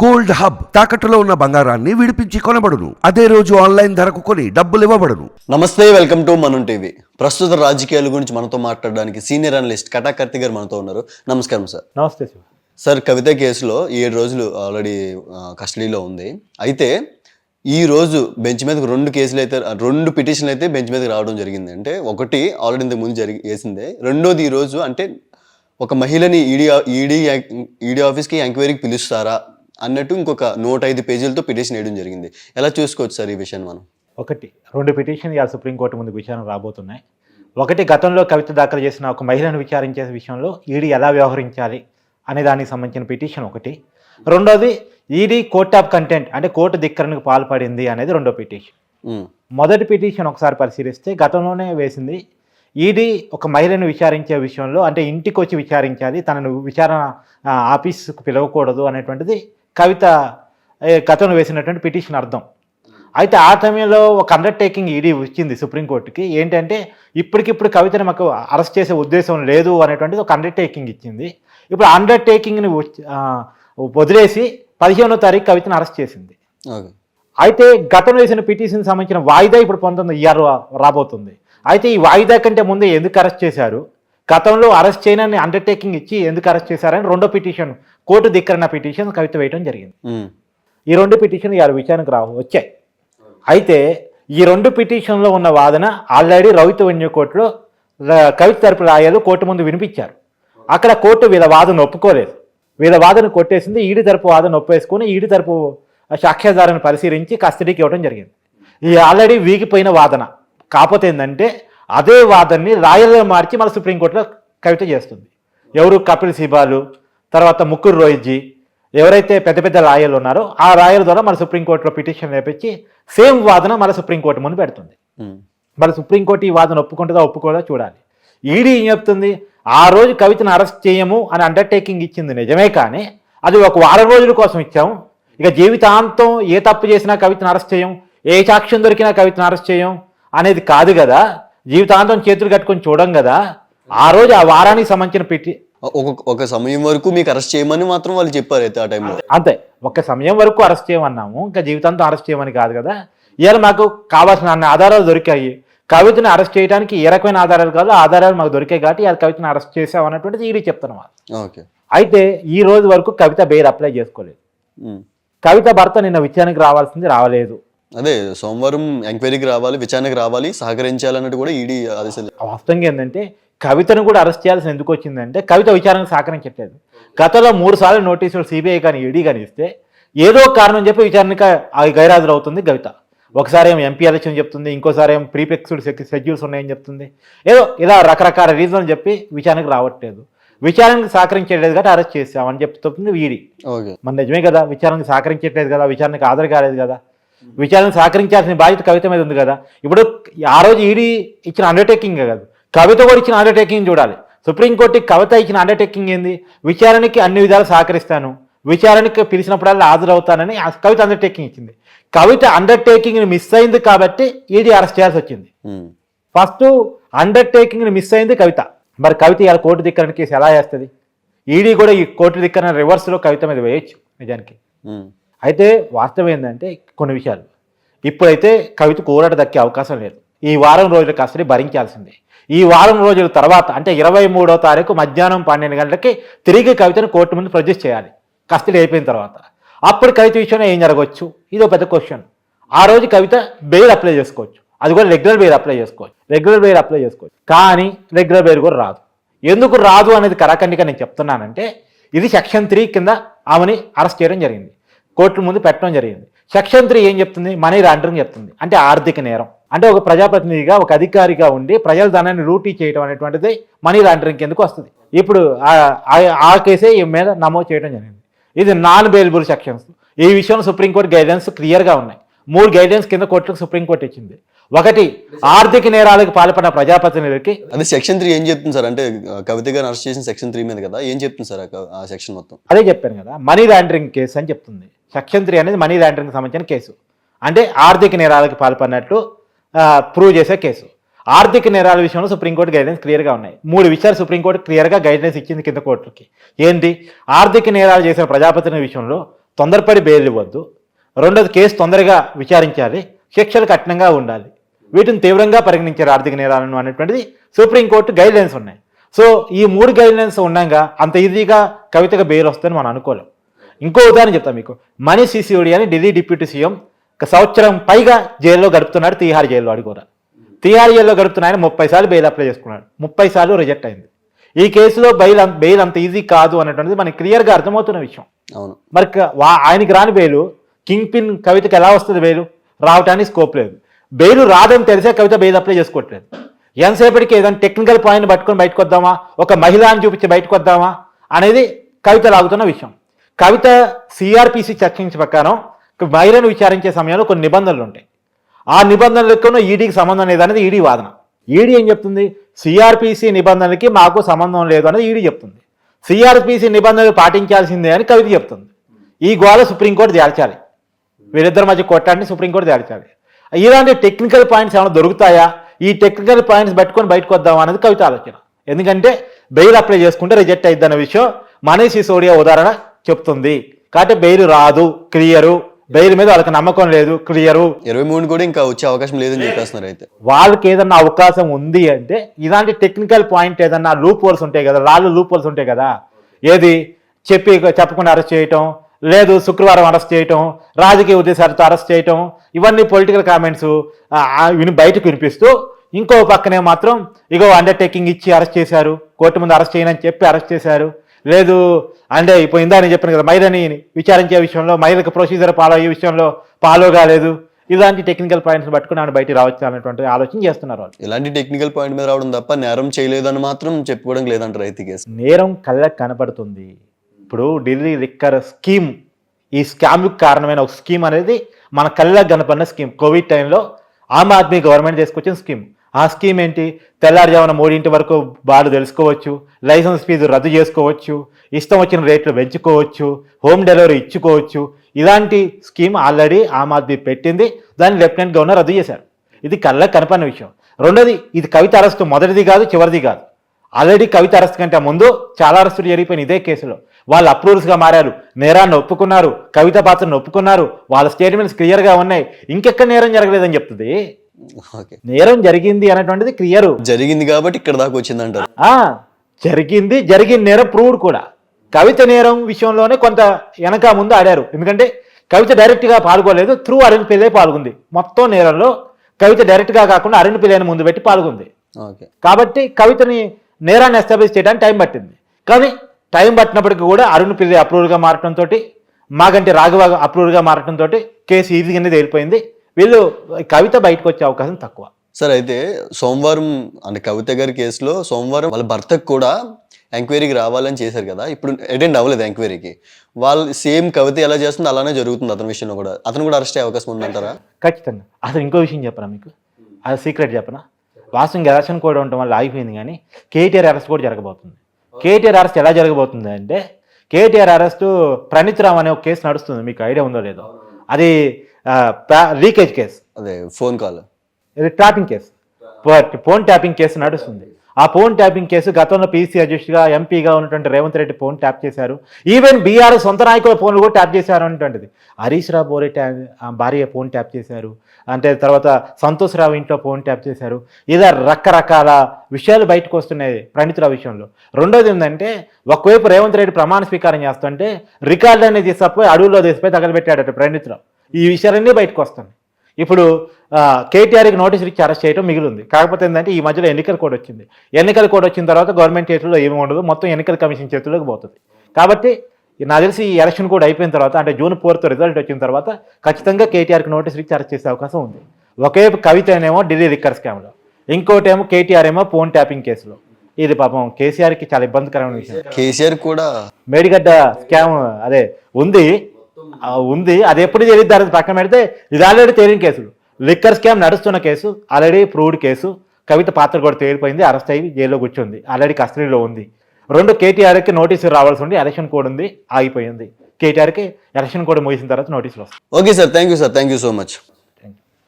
Gold hub తాకట్టులో ఉన్న బంగారాన్ని విడిపించి కొనబడును. అదే రోజు ఆన్లైన్ ధరకు కొని డబ్బులు ఇవ్వబడును. నమస్తే వెల్కమ్ టు మనం టీవీ. ప్రస్తుత రాజకీయాల గురించి మనతో మాట్లాడడానికి సీనియర్ అనలిస్ట్ కటా కార్తి గారు మనతో ఉన్నారు. నమస్కారం సార్. నమస్తే సార్. కవిత కేసులో ఏడు రోజులు ఆల్రెడీ కస్టడీలో ఉంది. అయితే ఈ రోజు బెంచ్ మీదకి రెండు కేసులు అయితే రెండు పిటిషన్లు అయితే బెంచ్ మీదకి రావడం జరిగింది. అంటే ఒకటి ఆల్రెడీ ఇంతకు ముందు జరిగి వేసిందే. రెండోది ఈ రోజు అంటే ఒక మహిళని ఈడీ ఈడీ ఈడీ ఆఫీస్కి ఎంక్వైరీకి పిలుస్తారా? అన్నట్టు ఇంకొక నూట ఐదు పేజీలతో పిటిషన్ వేయడం జరిగింది. ఎలా చూసుకోవచ్చు సార్ ఈ విషయాన్ని మనం? ఒకటి రెండు పిటిషన్ ఇవాళ సుప్రీంకోర్టు ముందు విచారణ రాబోతున్నాయి. ఒకటి గతంలో కవిత దాఖలు చేసిన ఒక మహిళను విచారించే విషయంలో ఈడీ ఎలా వ్యవహరించాలి అనే దానికి సంబంధించిన పిటిషన్ ఒకటి. రెండోది ఈడీ కోర్ట్ ఆఫ్ కంటెంట్ అంటే కోర్టు ధిక్కరణకు పాల్పడింది అనేది రెండో పిటిషన్. మొదటి పిటిషన్ ఒకసారి పరిశీలిస్తే గతంలోనే వేసింది ఈడీ ఒక మహిళను విచారించే విషయంలో అంటే ఇంటికి వచ్చి విచారించాలి తనను విచారణ ఆఫీసుకు పిలవకూడదు అనేటువంటిది కవిత గతంలో వేసినటువంటి పిటిషన్ అర్థం. అయితే ఆ సమయంలో ఒక అండర్టేకింగ్ ఈడీ వచ్చింది సుప్రీంకోర్టుకి ఏంటంటే ఇప్పటికిప్పుడు కవితను మాకు అరెస్ట్ చేసే ఉద్దేశం లేదు అనేటువంటిది ఒక అండర్టేకింగ్ ఇచ్చింది. ఇప్పుడు అండర్టేకింగ్ని వదిలేసి పదిహేనో తారీఖు కవితను అరెస్ట్ చేసింది. అయితే గతంలో వేసిన పిటిషన్ సంబంధించిన వాయిదా ఇప్పుడు పొందుతుంది ఇయర్ రాబోతుంది. అయితే ఈ వాయిదా కంటే ముందే ఎందుకు అరెస్ట్ చేశారు? గతంలో అరెస్ట్ చేయనని అండర్టేకింగ్ ఇచ్చి ఎందుకు అరెస్ట్ చేశారని రెండో పిటిషన్ కోర్టు ధిక్కరణ పిటిషన్ కవిత వేయడం జరిగింది. ఈ రెండు పిటిషన్లు ఇవాళ విచారణకు రావు వచ్చాయి. అయితే ఈ రెండు పిటిషన్లో ఉన్న వాదన ఆల్రెడీ రవిత వెన్యూ కోర్టులో కవిత తరపు లాయర్లు కోర్టు ముందు వినిపించారు. అక్కడ కోర్టు వీళ్ళ వాదన ఒప్పుకోలేదు. వీళ్ళ వాదన కొట్టేసింది ఈడి తరపు వాదన ఒప్పేసుకొని ఈడి తరపు సాక్ష్యాధారాన్ని పరిశీలించి కస్టడీకి ఇవ్వడం జరిగింది. ఈ ఆల్రెడీ వీగిపోయిన వాదన. కాకపోతే ఏంటంటే అదే వాదనని లాయర్గా మార్చి మన సుప్రీంకోర్టులో కవిత చేస్తుంది. ఎవరు కపిల్ సిబాలు తర్వాత ముక్కురు రోహిత్జీ ఎవరైతే పెద్ద పెద్ద లాయర్లు ఉన్నారో ఆ లాయర్ ద్వారా మన సుప్రీంకోర్టులో పిటిషన్ లేపించి సేమ్ వాదన మన సుప్రీంకోర్టు ముందు పెడుతుంది. మరి సుప్రీంకోర్టు ఈ వాదన ఒప్పుకుంటుందా ఒప్పుకోదా చూడాలి. ఈడీ ఏం చెప్తుంది? ఆ రోజు కవితను అరెస్ట్ చేయము అని అండర్టేకింగ్ ఇచ్చింది నిజమే కానీ అది ఒక వారం రోజుల కోసం ఇచ్చాము ఇక జీవితాంతం ఏ తప్పు చేసినా కవితను అరెస్ట్ చేయం ఏ సాక్ష్యం దొరికినా కవితను అరెస్ట్ చేయం అనేది కాదు కదా. జీవితాంతం చేతులు కట్టుకొని చూడం కదా ఆ రోజు ఆ వారానికి సంబంధించిన పిటి ఒక ఒక సమయం వరకు మీకు అరెస్ట్ చేయమని మాత్రం వాళ్ళు చెప్పారు అయితే ఆ టైంలో. అంతే. ఒక్క సమయం వరకు అరెస్ట్ చేయమన్నాము. ఇంకా జీవితాంతం అరెస్ట్ చేయమని కాదు కదా. ఇవాళ మాకు కావాల్సిన అన్ని ఆధారాలు దొరికాయి. కవితని అరెస్ట్ చేయడానికి ఏ రకమైన ఆధారాలు కాదు ఆధారాలు మాకు దొరికాయి కాబట్టి ఇవాళ కవితని అరెస్ట్ చేసాం అన్నటువంటిది ఈడీ చెప్తున్నాం ఓకే. అయితే ఈ రోజు వరకు కవిత బెయిల్ అప్లై చేసుకోలేదు. కవిత భర్త నిన్న విచారణకి రావాల్సింది రావలేదు. అదే సోమవారం ఎంక్వైరీకి రావాలి విచారణకు రావాలి సహకరించాలన్నట్టు కూడా ఈడీ ఆదేశాలు వాస్తవంగా ఏంటంటే కవితను కూడా అరెస్ట్ చేయాల్సి ఎందుకు వచ్చిందంటే కవిత విచారణకు సహకరించట్లేదు గతంలో మూడు సార్లు నోటీసులు సిబిఐ కానీ ఈడీ కానీ ఇస్తే ఏదో కారణం చెప్పి విచారణకు ఆ గైరాజరు అవుతుంది కవిత. ఒకసారి ఏం ఎంపీ ఎలక్షన్ చెప్తుంది ఇంకోసారి ఏం ప్రీఫిక్స్డ్ షెడ్యూల్స్ ఉన్నాయని చెప్తుంది. ఏదో ఇలా రకరకాల రీజన్ చెప్పి విచారణకు రావట్లేదు. విచారణకు సహకరించట్లేదు కాబట్టి అరెస్ట్ చేసామని చెప్తుంది ఈడీ. ఓకే. మన నిజమే కదా విచారణకు సహకరించట్లేదు కదా విచారణకు హాజరు కాలేదు కదా. విచారణకు సహకరించాల్సిన బాధ్యత కవిత మీద ఉంది కదా. ఇప్పుడు ఆ రోజు ఈడీ ఇచ్చిన అండర్టేకింగ్ కాదు. కవిత కూడా ఇచ్చిన అండర్టేకింగ్ చూడాలి. సుప్రీంకోర్టుకి కవిత ఇచ్చిన అండర్టేకింగ్ ఏంది? విచారణకి అన్ని విధాలు సహకరిస్తాను. విచారణకి పిలిచినప్పుడల్లా హాజరవుతానని ఆ కవిత అండర్టేకింగ్ ఇచ్చింది. కవిత అండర్టేకింగ్ని మిస్ అయింది కాబట్టి ఈడీ అరెస్ట్ చేయాల్సి వచ్చింది. ఫస్ట్ అండర్టేకింగ్ని మిస్ అయింది కవిత. మరి కవిత ఇలా కోర్టు ధిక్కరణ కేసు ఎలా చేస్తుంది ఈడీ కూడా ఈ కోర్టు ధిక్కరణ రివర్స్లో కవిత మీద వేయచ్చు నిజానికి. అయితే వాస్తవం ఏంటంటే కొన్ని విషయాలు. ఇప్పుడైతే కవిత కూరట దక్కే అవకాశం లేదు. ఈ వారం రోజుల కస్టడీ భరించాల్సిందే. ఈ వారం రోజుల తర్వాత అంటే ఇరవై మూడో తారీఖు మధ్యాహ్నం పన్నెండు గంటలకి తిరిగి కవితను కోర్టు ముందు ప్రొడ్యూస్ చేయాలి. కస్టడీ అయిపోయిన తర్వాత. అప్పుడు కవిత విషయంలో ఏం జరగవచ్చు? ఇది ఒక పెద్ద క్వశ్చన్. ఆ రోజు కవిత బెయిల్ అప్లై చేసుకోవచ్చు. అది కూడా రెగ్యులర్ బెయిల్ అప్లై చేసుకోవచ్చు. రెగ్యులర్ బెయిల్ అప్లై చేసుకోవచ్చు. కానీ రెగ్యులర్ బెయిల్ కూడా రాదు. ఎందుకు రాదు అనేది కరాఖండిగా నేను చెప్తున్నానంటే ఇది సెక్షన్ త్రీ కింద ఆమెని అరెస్ట్ చేయడం జరిగింది. కోర్టు ముందు పెట్టడం జరిగింది. సెక్షన్ త్రీ ఏం చెప్తుంది? మనీ లాండరింగ్ చెప్తుంది. అంటే ఆర్థిక నేరం. అంటే ఒక ప్రజాప్రతినిధిగా ఒక అధికారిగా ఉండి ప్రజల ధనాన్ని లూటీ చేయడం అనేటువంటిది మనీ లాండరింగ్ కిందకు వస్తుంది. ఇప్పుడు ఆ- కేసే ఈ మీద నమోదు చేయడం జరిగింది. ఇది నాన్ బెయిలబుల్ సెక్షన్స్ ఈ విషయంలో సుప్రీంకోర్టు గైడెన్స్ క్లియర్గా ఉన్నాయి. మూడు గైడెన్స్ కింద కోర్టుకు సుప్రీంకోర్టు ఇచ్చింది. ఒకటి ఆర్థిక నేరాలకు పాల్పడిన ప్రజాప్రతినిధులకి అదే సెక్షన్ త్రీ ఏం చెప్తుంది సార్? అంటే కవిత గారిని అరెస్ట్ చేసిన సెక్షన్ త్రీ మీద కదా? ఏం చెప్తుంది సార్ ఆ సెక్షన్ మొత్తం? అదే చెప్పాను కదా. మనీ లాండరింగ్ కేసు అని చెప్తుంది. సెక్షన్ త్రీ అనేది మనీ లాండరింగ్కి సంబంధించిన కేసు. అంటే ఆర్థిక నేరాలకు పాల్పడినట్లు ప్రూవ్ చేసే కేసు. ఆర్థిక నేరాల విషయంలో సుప్రీంకోర్టు గైడెన్స్ క్లియర్గా ఉన్నాయి. మూడు విషయాలు సుప్రీంకోర్టు క్లియర్గా గైడెన్స్ ఇచ్చింది కింద కోర్టుకి. ఏంటి ఆర్థిక నేరాలు చేసిన ప్రజాప్రతినిధి విషయంలో తొందరపడి బెయిల్ ఇవ్వద్దు. రెండోది కేసు తొందరగా విచారించాలి. శిక్షలు కఠినంగా ఉండాలి. వీటిని తీవ్రంగా పరిగణించారు ఆర్థిక నేరాలను అనేటువంటిది సుప్రీంకోర్టు గైడ్లైన్స్ ఉన్నాయి. సో ఈ మూడు గైడ్లైన్స్ ఉండగా అంత ఈజీగా కవితగా బెయిల్ వస్తుందని మనం అనుకోలేం. ఇంకో ఉదాహరణ చెప్తాను మీకు. మనీష్ సిసోడి అని ఢిల్లీ డిప్యూటీ సీఎం ఒక సంవత్సరం పైగా జైల్లో గడుపుతున్నాడు తీహార్ జైల్లో అడి కూడా. తీహార్ జైల్లో గడుపుతున్న ఆయన ముప్పై సార్లు బెయిల్ అప్లై చేసుకున్నాడు. ముప్పై సార్లు రిజెక్ట్ అయింది. ఈ కేసులో బెయిల్ బెయిల్ అంత ఈజీ కాదు అనేటువంటిది మనకి క్లియర్గా అర్థమవుతున్న విషయం. అవును. మరి ఆయనకి రాని బెయిలు కింగ్ పిన్ కవితకి ఎలా వస్తుంది బెయిలు రావటానికి స్కోప్ లేదు. బెయిల్ రాదని తెలిసే కవిత బెయిల్ అప్లై చేసుకోవట్లేదు. ఎంతసేపటికి ఏదైనా టెక్నికల్ పాయింట్ పట్టుకొని బయటకు వద్దామా? ఒక మహిళని చూపించి బయటకు వద్దామా? అనేది కవిత లాగుతున్న విషయం. కవిత సిఆర్పిసి చర్చించి ప్రకారం ఒక మహిళను విచారించే సమయంలో కొన్ని నిబంధనలు ఉంటాయి. ఆ నిబంధనలకు ఈడీకి సంబంధం లేదనేది ఈడీ వాదన. ఈడీ ఏం చెప్తుంది? సిఆర్పిసి నిబంధనలకి మాకు సంబంధం లేదు అనేది ఈడీ చెప్తుంది. సిఆర్పిసి నిబంధనలు పాటించాల్సిందే అని కవిత చెప్తుంది. ఈ గోళ సుప్రీంకోర్టు తేల్చాలి వీరిద్దరి మధ్య కొట్టాన్ని సుప్రీంకోర్టు తేల్చాలి ఇలాంటి టెక్నికల్ పాయింట్స్ ఏమైనా దొరుకుతాయా? ఈ టెక్నికల్ పాయింట్స్ పట్టుకొని బయటకు వద్దాం అనేది కవిత ఆలోచన. ఎందుకంటే బెయిల్ అప్లై చేసుకుంటే రిజెక్ట్ అయిద్ది విషయం మనీష్ సిసోడియా ఉదాహరణ చెప్తుంది. కాబట్టి బెయిల్ రాదు క్లియరు. బెయిల్ మీద వాళ్ళకి నమ్మకం లేదు క్లియరు. ఇరవై మూడు కూడా ఇంకా వచ్చే అవకాశం లేదని చెప్పేస్తున్నారు అయితే. వాళ్ళకి ఏదన్నా అవకాశం ఉంది అంటే ఇలాంటి టెక్నికల్ పాయింట్ ఏదన్నా లూప్ హోల్స్ ఉంటాయి కదా రాళ్ళు లూప్ హోల్స్ ఉంటాయి కదా ఏది? చెప్పి చెప్పకుండా అరెస్ట్ చేయటం లేదు శుక్రవారం అరెస్ట్ చేయటం రాజకీయ ఉద్దేశాలతో అరెస్ట్ చేయటం ఇవన్నీ పొలిటికల్ కామెంట్స్ విని బయటకు వినిపిస్తూ ఇంకో పక్కనే మాత్రం ఇగో అండర్టేకింగ్ ఇచ్చి అరెస్ట్ చేశారు కోర్టు ముందు అరెస్ట్ చేయనని చెప్పి అరెస్ట్ చేశారు లేదు అంటే ఇప్పుడు ఇందా నేను చెప్పాను కదా మహిళని విచారించే విషయంలో మహిళకు ప్రొసీజర్ ఫాలో అయ్యే విషయంలో ఫాలో కాలేదు. ఇలాంటి టెక్నికల్ పాయింట్స్ పట్టుకుని ఆమె బయటికి రావచ్చు అనేటువంటి ఆలోచన చేస్తున్నారు వాళ్ళు. ఇలాంటి టెక్నికల్ పాయింట్ మీద రావడం తప్ప నేరం చేయలేదని మాత్రం చెప్పుకోవడం లేదంటారు అయితే కేసు. నేరం కళ్ళకు కనపడుతుంది. ఇప్పుడు ఢిల్లీ లిక్కర్ స్కీమ్ ఈ స్కామ్కి కారణమైన ఒక స్కీమ్ అనేది మన కళ్ళకు కనపడిన స్కీమ్. కోవిడ్ టైంలో ఆమ్ ఆద్మీ గవర్నమెంట్ తీసుకొచ్చిన స్కీమ్. ఆ స్కీమ్ ఏంటి? తెల్లారుజామున మూడింటి వరకు బాలు తెలుసుకోవచ్చు లైసెన్స్ ఫీజు రద్దు చేసుకోవచ్చు ఇష్టం వచ్చిన రేట్లు పెంచుకోవచ్చు హోమ్ డెలివరీ ఇచ్చుకోవచ్చు. ఇలాంటి స్కీమ్ ఆల్రెడీ ఆమ్ ఆద్మీ పెట్టింది దాన్ని లెఫ్టినెంట్ గవర్నర్ రద్దు చేశారు. ఇది కళ్ళకు కనపడిన విషయం. రెండోది ఇది కవిత అరెస్టు మొదటిది కాదు చివరిది కాదు. ఆల్రెడీ కవిత అరెస్ట్ కంటే ముందు చాలా అరెస్టులు జరిగిపోయిన ఇదే కేసులో. వాళ్ళు అప్రూవర్స్గా మారారు నేరాన్ని ఒప్పుకున్నారు కవిత పాత్రను ఒప్పుకున్నారు వాళ్ళ స్టేట్మెంట్స్ క్లియర్గా ఉన్నాయి. ఇంకెక్కడ నేరం జరగలేదని చెప్తుంది? నేరం జరిగింది అనేటువంటిది క్లియర్ జరిగింది కాబట్టి ఇక్కడ దాకా వచ్చిందంటారు. ఆ జరిగింది జరిగిన నేరం ప్రూవ్డ్ కూడా. కవిత నేరం విషయంలోనే కొంత వెనక ముందు ఆడారు. ఎందుకంటే కవిత డైరెక్ట్గా పాల్గొలేదు త్రూ అరుణ్ పిల్లే పాల్గొంది. మొత్తం నేరంలో కవిత డైరెక్ట్గా కాకుండా అరుణ్ పిల్లని ముందు పెట్టి పాల్గొంది. ఓకే. కాబట్టి కవితని నేరాన్ని ఎస్టాబ్లిష్ చేయడానికి టైం పట్టింది. కానీ టైం పట్టినప్పటికీ కూడా అరుణ్ పిల్లి అప్రూవ్గా మారటంతో మాగంటి రాఘవ అప్రూవ్గా మారటంతో కేసు ఈజీగానే తేలిపోయింది. వీళ్ళు కవిత బయటకు వచ్చే అవకాశం తక్కువ. సార్ అయితే సోమవారం అంటే కవిత గారి కేసులో సోమవారం వాళ్ళ భర్తకు కూడా ఎంక్వైరీకి రావాలని చేశారు కదా ఇప్పుడు అటెండ్ అవ్వలేదు ఎంక్వైరీకి. వాళ్ళు సేమ్ కవిత ఎలా చేస్తుందో అలానే జరుగుతుంది అతని విషయంలో కూడా. అతను కూడా అరెస్ట్ అయ్యే అవకాశం ఉందంటారా? ఖచ్చితంగా. అసలు ఇంకో విషయం చెప్పనా మీకు? అది సీక్రెట్ చెప్పనా? వాస్తవంగా ఎలక్షన్ కూడా ఉండటం వల్ల ఆగిపోయింది కానీ కేటీఆర్ అరెస్ట్ కూడా జరగబోతుంది. కేటీఆర్ అరెస్ట్ ఎలా జరగబోతుంది అంటే కేటీఆర్ అరెస్టు ప్రణీత్ రామ్ అనే ఒక కేసు నడుస్తుంది మీకు ఐడియా ఉందో లేదో. అది లీకేజ్ కేసు. అదే ఫోన్ కాల్. ఇది tapping case. But phone tapping case నడుస్తుంది. ఆ ఫోన్ ట్యాపింగ్ కేసు గతంలో పీసీ అధ్యక్షుడిగా ఎంపీగా ఉన్నటువంటి రేవంత్ రెడ్డి ఫోన్ ట్యాప్ చేశారు. ఈవెన్ బీఆర్ఎస్ సొంత నాయకుల ఫోన్లు కూడా ట్యాప్ చేశారు అనేటువంటిది. హరీష్ రావు బోరే భార్య ఫోన్ ట్యాప్ చేశారు. అంటే తర్వాత సంతోష్ రావు ఇంట్లో ఫోన్ ట్యాప్ చేశారు. ఇలా రకరకాల విషయాలు బయటకు వస్తున్నాయి ప్రణీత్ రావు విషయంలో. రెండోది ఏంటంటే ఒకవైపు రేవంత్ రెడ్డి ప్రమాణ స్వీకారం చేస్తుంటే రికార్డు అనేది తీసుకపోయి అడవుల్లో తీసిపోయి తగలబెట్టాడట ప్రణీత్ రావు ఈ విషయాలన్నీ బయటకు వస్తున్నాయి ఇప్పుడు కేటీఆర్కి నోటీసులు ఇచ్చి అరెస్ట్ చేయడం మిగిలింది. కాకపోతే ఏంటంటే ఈ మధ్యలో ఎన్నికల కోడ్ వచ్చింది. ఎన్నికల కోడ్ వచ్చిన తర్వాత గవర్నమెంట్ చేతుల్లో ఏమి ఉండదు. మొత్తం ఎన్నికల కమిషన్ చేతుల్లోకి పోతుంది. కాబట్టి నాకు తెలిసి ఈ ఎలక్షన్ కూడా అయిపోయిన తర్వాత అంటే జూన్ ఫోర్త్ రిజల్ట్ వచ్చిన తర్వాత ఖచ్చితంగా కేటీఆర్కి నోటీసులు ఇచ్చి అరెస్ట్ చేసే అవకాశం ఉంది. ఒకే కవితనేమో ఢిల్లీ లిక్కర్ స్కామ్లో. ఇంకోటేమో కేటీఆర్ ఏమో ఫోన్ ట్యాపింగ్ కేసులో. ఇది పాపం కేసీఆర్కి చాలా ఇబ్బందికరమైన విషయం. కేసీఆర్ కూడా మేడిగడ్డ స్కామ్ అదే ఉంది. ఉంది. అది ఎప్పుడు తెలియదు అనేది పక్కన పెడితే ఇది ఆల్రెడీ తేలిన కేసులు. లిక్కర్ స్కామ్ నడుస్తున్న case already proved case. Kavitha పాత్ర కూడా తేలిపోయింది అరెస్ట్ అయ్యి జైల్లో కూర్చుంది. ఆల్రెడీ కస్టడీలో ఉంది. రెండు కేటీఆర్కి నోటీసులు రావాల్సి ఉంది ఎలక్షన్ కోడ్ ఉంది ఆగిపోయింది. కేటీఆర్కి ఎలక్షన్ కోడ్ ముగిసిన తర్వాత నోటీసులు వస్తాయి. Okay sir thank you sir thank you so much